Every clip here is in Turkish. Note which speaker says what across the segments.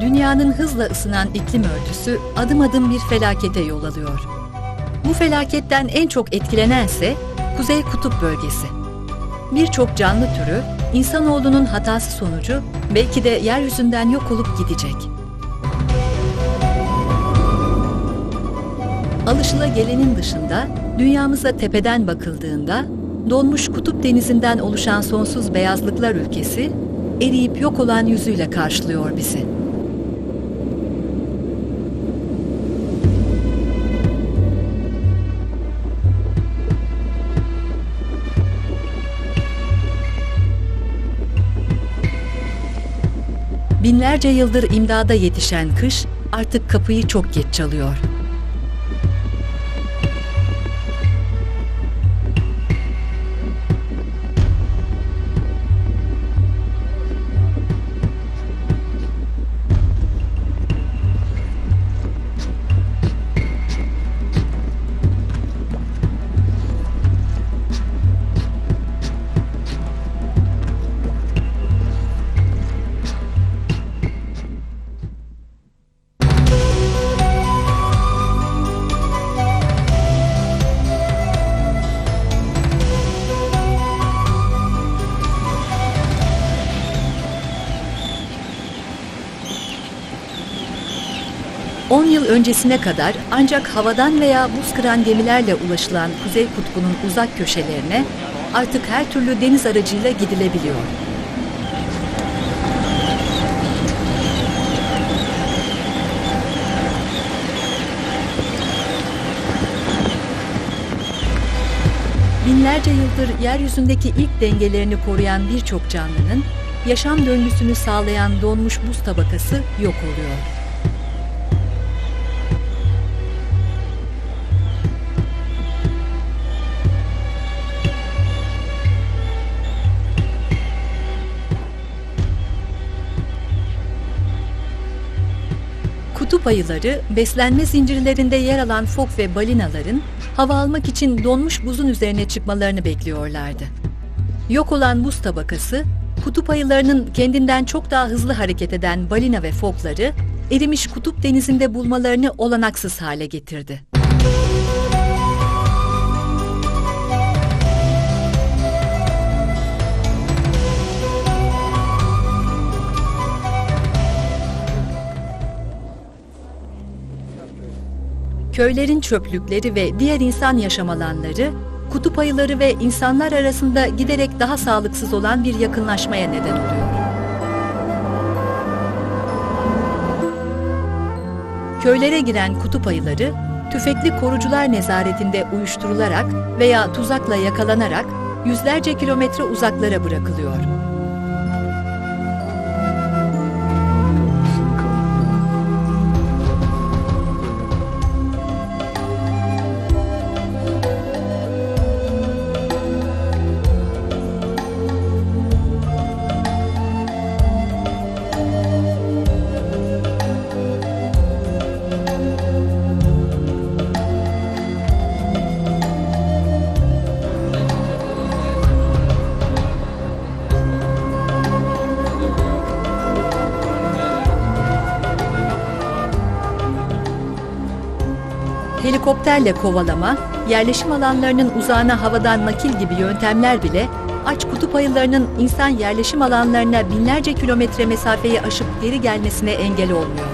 Speaker 1: dünyanın hızla ısınan iklim örtüsü adım adım bir felakete yol alıyor. Bu felaketten en çok etkilenense Kuzey Kutup bölgesi. Birçok canlı türü insanoğlunun hatası sonucu belki de yeryüzünden yok olup gidecek. Alışılagelenin dışında dünyamıza tepeden bakıldığında donmuş kutup denizinden oluşan sonsuz beyazlıklar ülkesi eriyip yok olan yüzüyle karşılıyor bizi. Binlerce yıldır imdada yetişen kış artık kapıyı çok geç çalıyor. Öncesine kadar ancak havadan veya buz kıran gemilerle ulaşılan Kuzey Kutbu'nun uzak köşelerine artık her türlü deniz aracıyla gidilebiliyor. Binlerce yıldır yeryüzündeki ilk dengelerini koruyan birçok canlının yaşam döngüsünü sağlayan donmuş buz tabakası yok oluyor. Ayıları, beslenme zincirlerinde yer alan fok ve balinaların hava almak için donmuş buzun üzerine çıkmalarını bekliyorlardı. Yok olan buz tabakası, kutup ayılarının kendinden çok daha hızlı hareket eden balina ve fokları erimiş kutup denizinde bulmalarını olanaksız hale getirdi. Köylerin çöplükleri ve diğer insan yaşam alanları, kutup ayıları ve insanlar arasında giderek daha sağlıksız olan bir yakınlaşmaya neden oluyor. Köylere giren kutup ayıları, tüfekli korucular nezaretinde uyuşturularak veya tuzakla yakalanarak yüzlerce kilometre uzaklara bırakılıyor. Helikopterle kovalama, yerleşim alanlarının uzağına havadan nakil gibi yöntemler bile aç kutup ayılarının insan yerleşim alanlarına binlerce kilometre mesafeyi aşıp geri gelmesine engel olmuyor.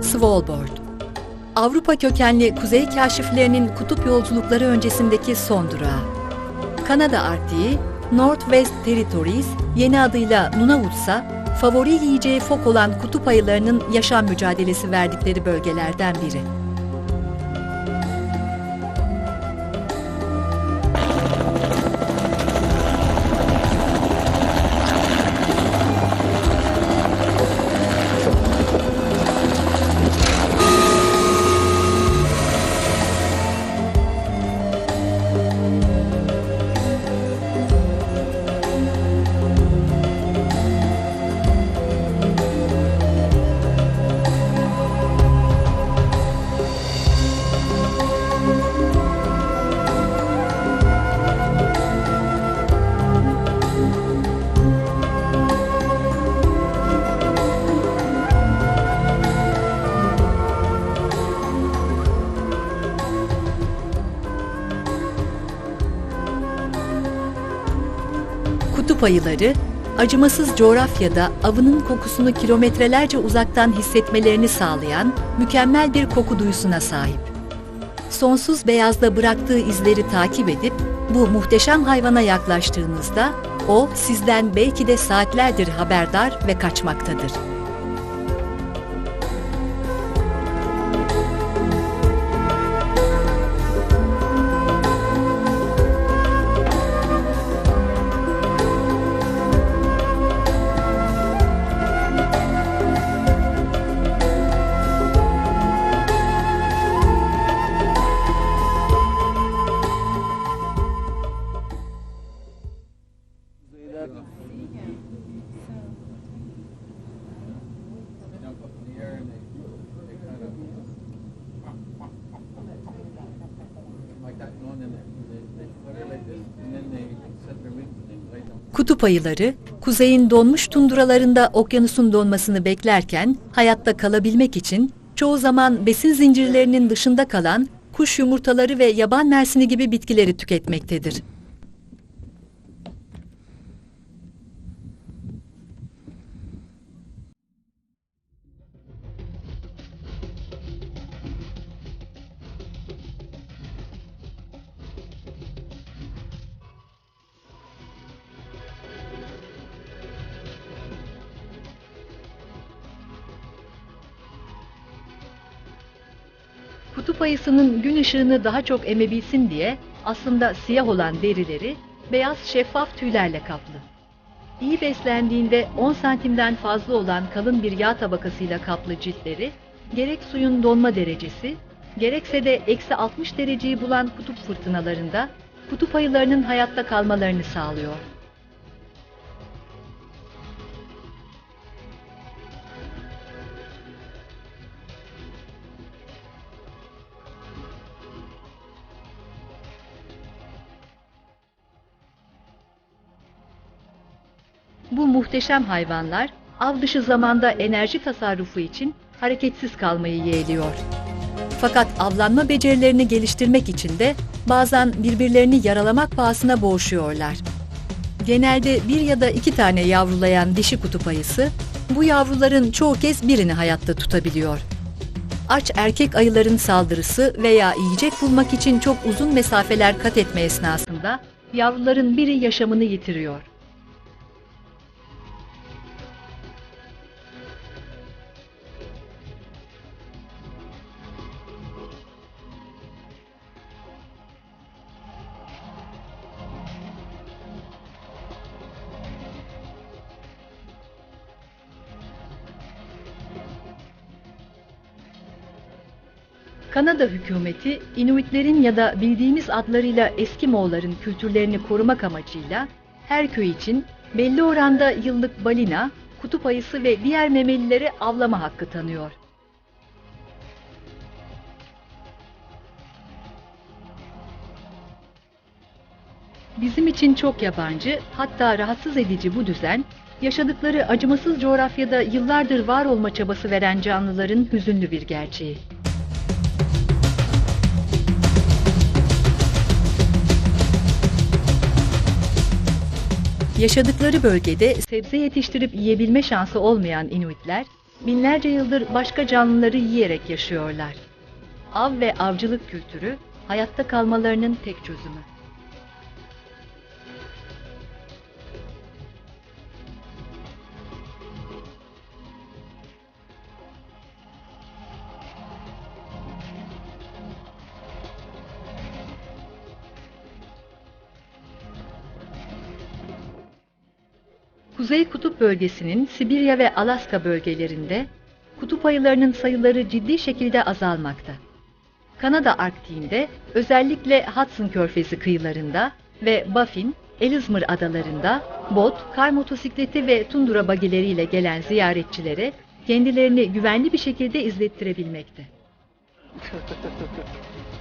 Speaker 1: Svalbard Avrupa kökenli kuzey kaşiflerinin kutup yolculukları öncesindeki son durağı. Kanada Arktiği, Northwest Territories, yeni adıyla Nunavutsa, favori yiyeceği fok olan kutup ayılarının yaşam mücadelesi verdikleri bölgelerden biri. Kutup ayıları, acımasız coğrafyada avının kokusunu kilometrelerce uzaktan hissetmelerini sağlayan mükemmel bir koku duyusuna sahip. Sonsuz beyazda bıraktığı izleri takip edip bu muhteşem hayvana yaklaştığınızda o sizden belki de saatlerdir haberdar ve kaçmaktadır. Kutup ayıları, kuzeyin donmuş tunduralarında okyanusun donmasını beklerken hayatta kalabilmek için çoğu zaman besin zincirlerinin dışında kalan kuş yumurtaları ve yaban mersini gibi bitkileri tüketmektedir. Ayısının gün ışığını daha çok emebilsin diye aslında siyah olan derileri beyaz şeffaf tüylerle kaplı. İyi beslendiğinde 10 santimden fazla olan kalın bir yağ tabakasıyla kaplı ciltleri, gerek suyun donma derecesi, gerekse de eksi 60 dereceyi bulan kutup fırtınalarında kutup ayılarının hayatta kalmalarını sağlıyor. Muhteşem hayvanlar av dışı zamanda enerji tasarrufu için hareketsiz kalmayı yeğliyor. Fakat avlanma becerilerini geliştirmek için de bazen birbirlerini yaralamak pahasına boğuşuyorlar. Genelde bir ya da iki tane yavrulayan dişi kutup ayısı, bu yavruların çoğu kez birini hayatta tutabiliyor. Aç erkek ayıların saldırısı veya yiyecek bulmak için çok uzun mesafeler kat etme esnasında yavruların biri yaşamını yitiriyor. Kanada hükümeti Inuitlerin ya da bildiğimiz adlarıyla Eskimoğulların kültürlerini korumak amacıyla her köy için belli oranda yıllık balina, kutup ayısı ve diğer memelileri avlama hakkı tanıyor. Bizim için çok yabancı, hatta rahatsız edici bu düzen, yaşadıkları acımasız coğrafyada yıllardır var olma çabası veren canlıların hüzünlü bir gerçeği. Yaşadıkları bölgede sebze yetiştirip yiyebilme şansı olmayan Inuitler, binlerce yıldır başka canlıları yiyerek yaşıyorlar. Av ve avcılık kültürü, hayatta kalmalarının tek çözümü. Kuzey Kutup bölgesinin Sibirya ve Alaska bölgelerinde kutup ayılarının sayıları ciddi şekilde azalmakta. Kanada Arktiğinde özellikle Hudson Körfezi kıyılarında ve Baffin, Ellesmere adalarında bot, kar motosikleti ve tundura bagileriyle gelen ziyaretçilere kendilerini güvenli bir şekilde izlettirebilmekte.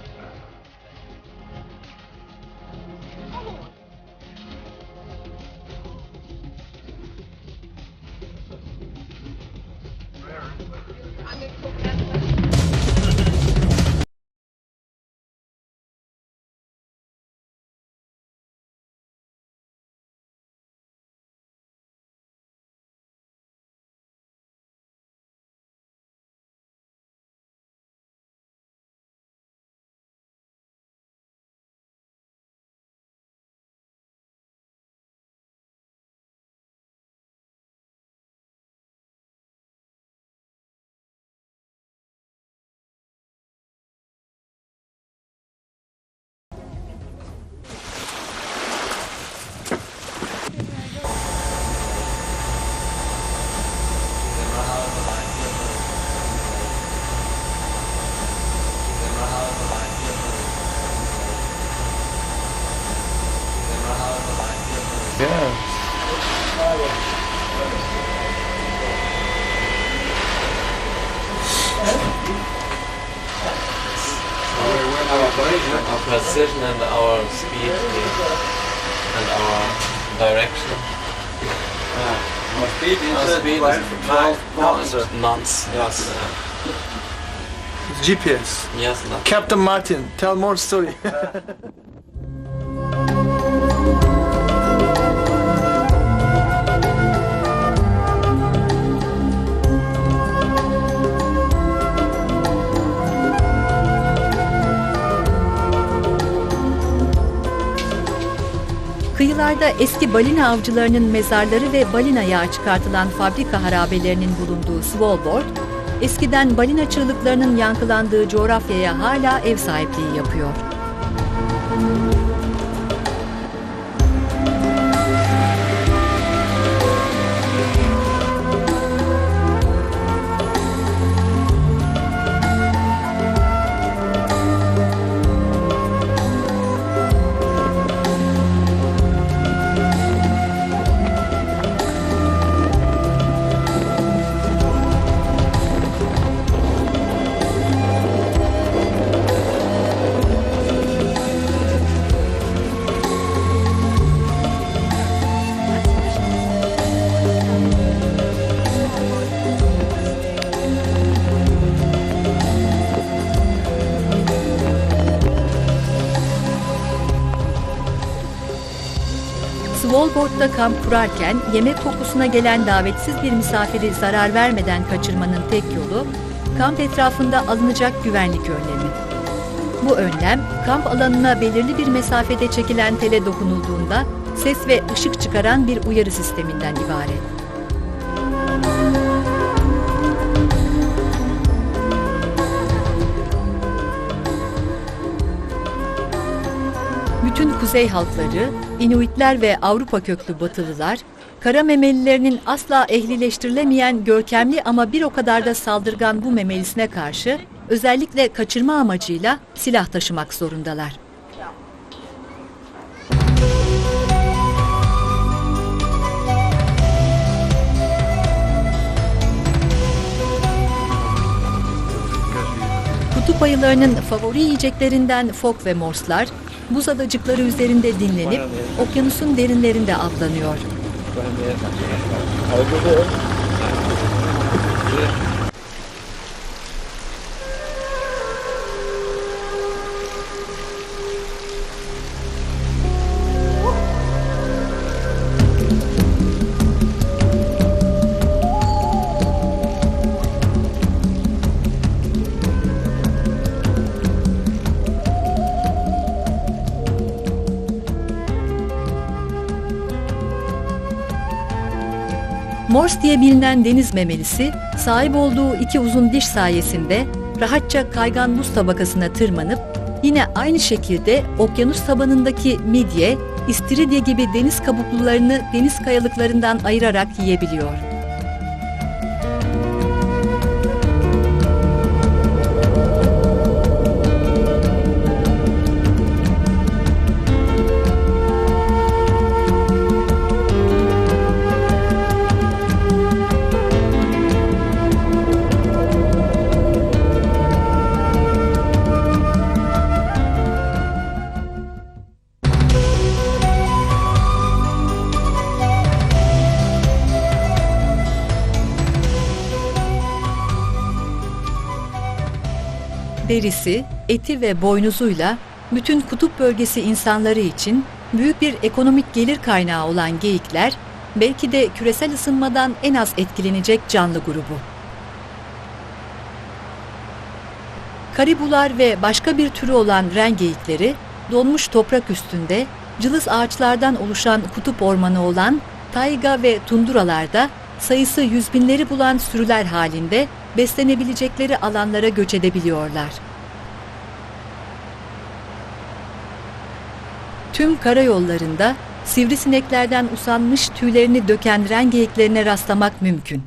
Speaker 2: Our precision and our speed and our direction. Yeah.
Speaker 3: Our speed is,
Speaker 2: our speed
Speaker 3: 12
Speaker 2: is
Speaker 3: 12 knots.
Speaker 2: Knots. Yes.
Speaker 4: GPS.
Speaker 2: Yes. Knots.
Speaker 4: Captain Martin, tell more story.
Speaker 1: Kıyılarda eski balina avcılarının mezarları ve balina yağı çıkartılan fabrika harabelerinin bulunduğu Svalbard, eskiden balina çığlıklarının yankılandığı coğrafyaya hala ev sahipliği yapıyor. Svalbard'da kamp kurarken yemek kokusuna gelen davetsiz bir misafiri zarar vermeden kaçırmanın tek yolu kamp etrafında alınacak güvenlik önlemi. Bu önlem kamp alanına belirli bir mesafede çekilen tele dokunulduğunda ses ve ışık çıkaran bir uyarı sisteminden ibaret. Bütün kuzey halkları, Inuitler ve Avrupa köklü Batılılar, kara memelilerinin asla ehlileştirilemeyen görkemli ama bir o kadar da saldırgan bu memelisine karşı özellikle kaçırma amacıyla silah taşımak zorundalar. Kutup ayılarının favori yiyeceklerinden fok ve morslar, buz adacıkları üzerinde dinlenip okyanusun derinlerinde avlanıyor. Mors diye bilinen deniz memelisi, sahip olduğu iki uzun diş sayesinde rahatça kaygan buz tabakasına tırmanıp yine aynı şekilde okyanus tabanındaki midye, istiridye gibi deniz kabuklularını deniz kayalıklarından ayırarak yiyebiliyor. Derisi, eti ve boynuzuyla bütün kutup bölgesi insanları için büyük bir ekonomik gelir kaynağı olan geyikler, belki de küresel ısınmadan en az etkilenecek canlı grubu. Karibular ve başka bir türü olan ren geyikleri, donmuş toprak üstünde cılız ağaçlardan oluşan kutup ormanı olan tayga ve tunduralarda sayısı yüz binleri bulan sürüler halinde beslenebilecekleri alanlara göç edebiliyorlar. Tüm karayollarında sivrisineklerden usanmış tüylerini döken ren geyiklerine rastlamak mümkün.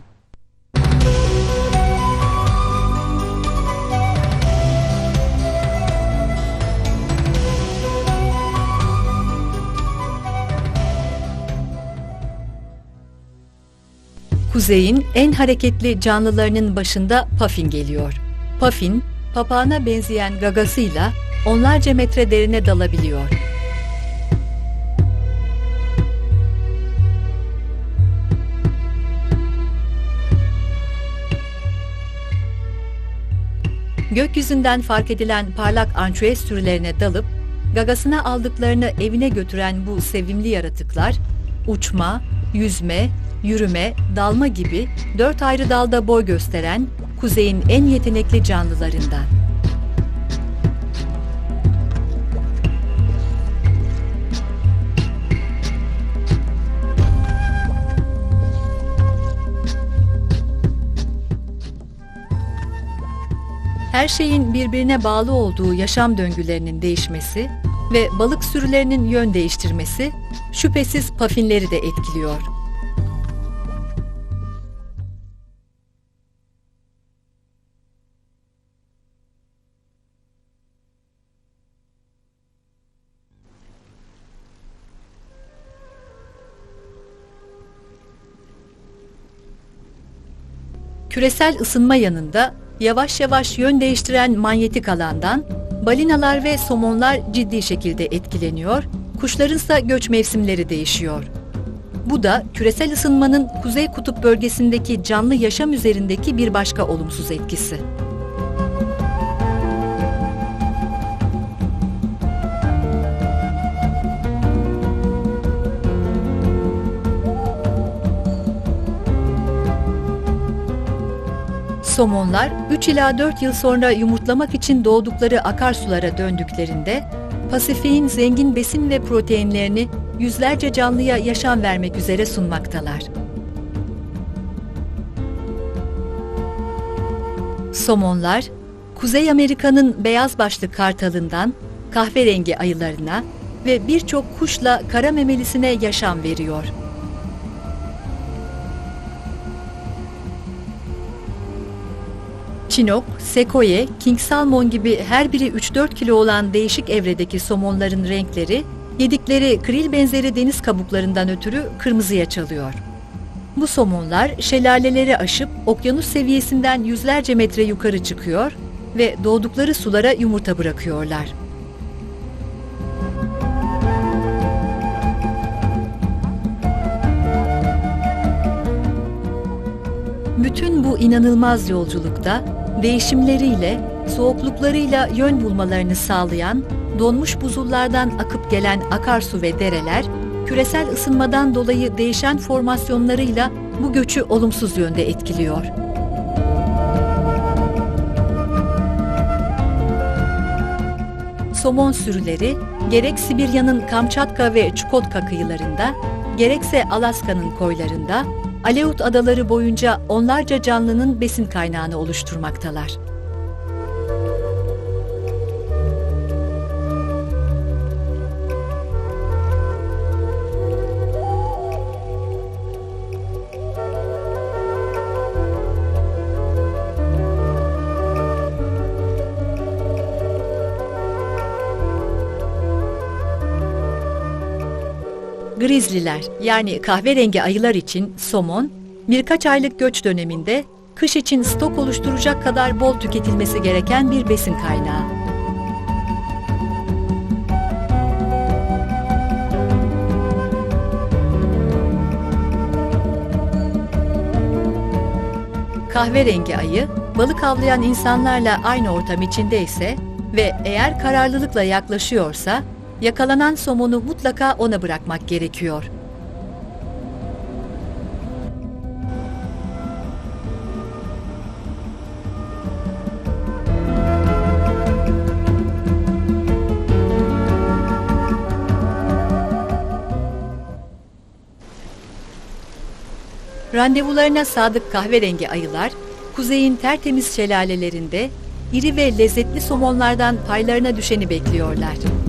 Speaker 1: Kuzeyin en hareketli canlılarının başında Puffin geliyor. Puffin, papağana benzeyen gagasıyla onlarca metre derine dalabiliyor. Gökyüzünden fark edilen parlak ançuez sürülerine dalıp gagasına aldıklarını evine götüren bu sevimli yaratıklar uçma, yüzme, yürüme, dalma gibi dört ayrı dalda boy gösteren kuzeyin en yetenekli canlılarından. her şeyin birbirine bağlı olduğu yaşam döngülerinin değişmesi ve balık sürülerinin yön değiştirmesi şüphesiz pafinleri de etkiliyor. Küresel ısınma yanında yavaş yavaş yön değiştiren manyetik alandan balinalar ve somonlar ciddi şekilde etkileniyor, kuşlarınsa göç mevsimleri değişiyor. Bu da küresel ısınmanın kuzey kutup bölgesindeki canlı yaşam üzerindeki bir başka olumsuz etkisi. Somonlar 3 ila 4 yıl sonra yumurtlamak için doğdukları akarsulara döndüklerinde Pasifik'in zengin besin ve proteinlerini yüzlerce canlıya yaşam vermek üzere sunmaktalar. Somonlar, Kuzey Amerika'nın beyaz başlı kartalından kahverengi ayılarına ve birçok kuşla kara memelisine yaşam veriyor. Çinok, sekoye, king salmon gibi her biri 3-4 kilo olan değişik evredeki somonların renkleri, yedikleri kril benzeri deniz kabuklarından ötürü kırmızıya çalıyor. Bu somonlar şelaleleri aşıp okyanus seviyesinden yüzlerce metre yukarı çıkıyor ve doğdukları sulara yumurta bırakıyorlar. Bütün bu inanılmaz yolculukta değişimleriyle, soğukluklarıyla yön bulmalarını sağlayan, donmuş buzullardan akıp gelen akarsu ve dereler, küresel ısınmadan dolayı değişen formasyonlarıyla bu göçü olumsuz yönde etkiliyor. Somon sürüleri gerek Sibirya'nın Kamçatka ve Çukotka kıyılarında, gerekse Alaska'nın koylarında Aleut adaları boyunca onlarca canlının besin kaynağını oluşturmaktalar. Grizliler yani kahverengi ayılar için somon, birkaç aylık göç döneminde kış için stok oluşturacak kadar bol tüketilmesi gereken bir besin kaynağı. Kahverengi ayı, balık avlayan insanlarla aynı ortam içindeyse ve eğer kararlılıkla yaklaşıyorsa yakalanan somonu mutlaka ona bırakmak gerekiyor. Randevularına sadık kahverengi ayılar, kuzeyin tertemiz şelalelerinde iri ve lezzetli somonlardan paylarına düşeni bekliyorlar.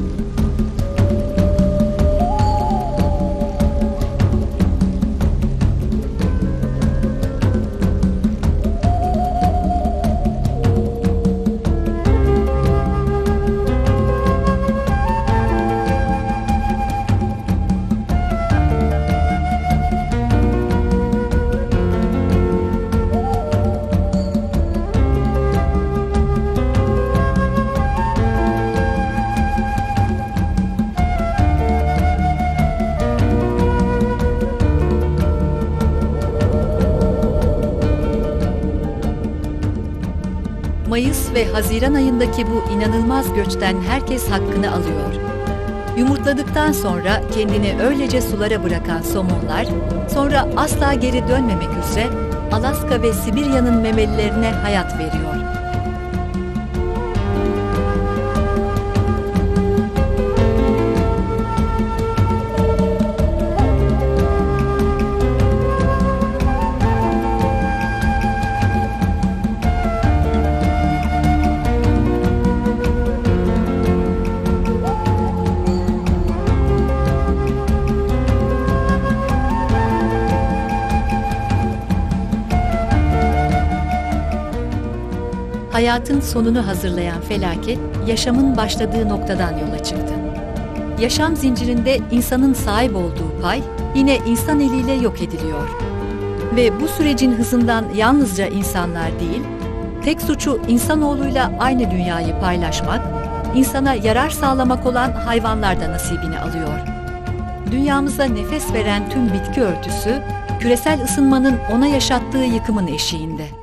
Speaker 1: Haziran ayındaki bu inanılmaz göçten herkes hakkını alıyor. Yumurtladıktan sonra kendini öylece sulara bırakan somonlar, sonra asla geri dönmemek üzere Alaska ve Sibirya'nın memelilerine hayat veriyor. Hayatın sonunu hazırlayan felaket, yaşamın başladığı noktadan yola çıktı. Yaşam zincirinde insanın sahip olduğu pay yine insan eliyle yok ediliyor. Ve bu sürecin hızından yalnızca insanlar değil, tek suçu insanoğluyla aynı dünyayı paylaşmak, insana yarar sağlamak olan hayvanlar da nasibini alıyor. Dünyamıza nefes veren tüm bitki örtüsü, küresel ısınmanın ona yaşattığı yıkımın eşiğinde.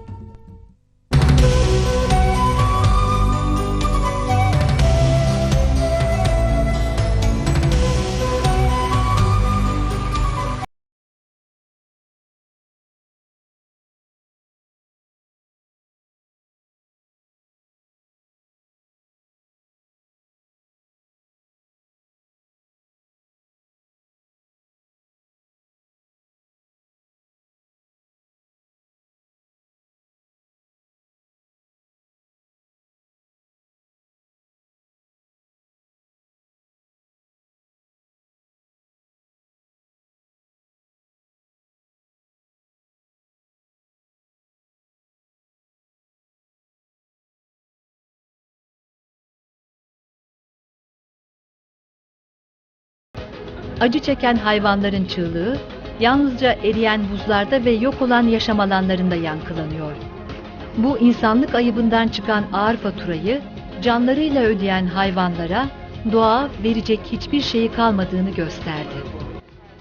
Speaker 1: Acı çeken hayvanların çığlığı yalnızca eriyen buzlarda ve yok olan yaşam alanlarında yankılanıyor. Bu insanlık ayıbından çıkan ağır faturayı canlarıyla ödeyen hayvanlara doğa verecek hiçbir şeyi kalmadığını gösterdi.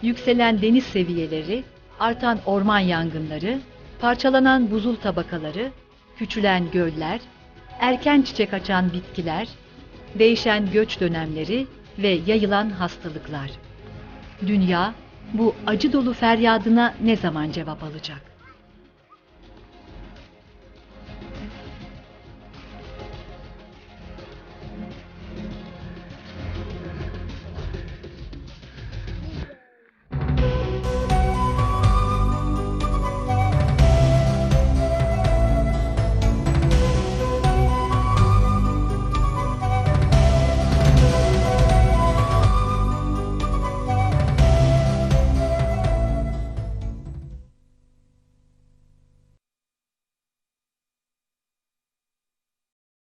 Speaker 1: Yükselen deniz seviyeleri, artan orman yangınları, parçalanan buzul tabakaları, küçülen göller, erken çiçek açan bitkiler, değişen göç dönemleri ve yayılan hastalıklar. Dünya bu acı dolu feryadına ne zaman cevap alacak?